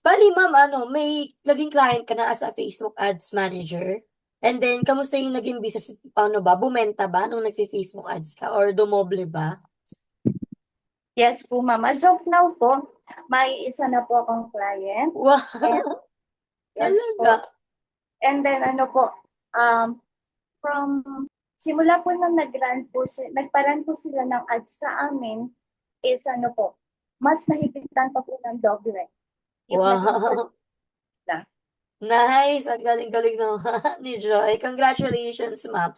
Bale ma'am ano, may naging client ka na as a Facebook Ads Manager? And then kamusta yung naging business, paano ba, bumenta ba nung nagfe-Facebook Ads ka or dumoble ba? Yes po, ma'am. As of now po, may isa na po akong client. Wow! Yes po. Talaga? And then ano po, um, from simula po nang nag-run po, si- nagpa-run po sila ng ads sa amin, is ano po, mas nahipitan pa po ng doble. Wow! Nice! Ang galing-galing naman ni Joy. Congratulations, ma'am.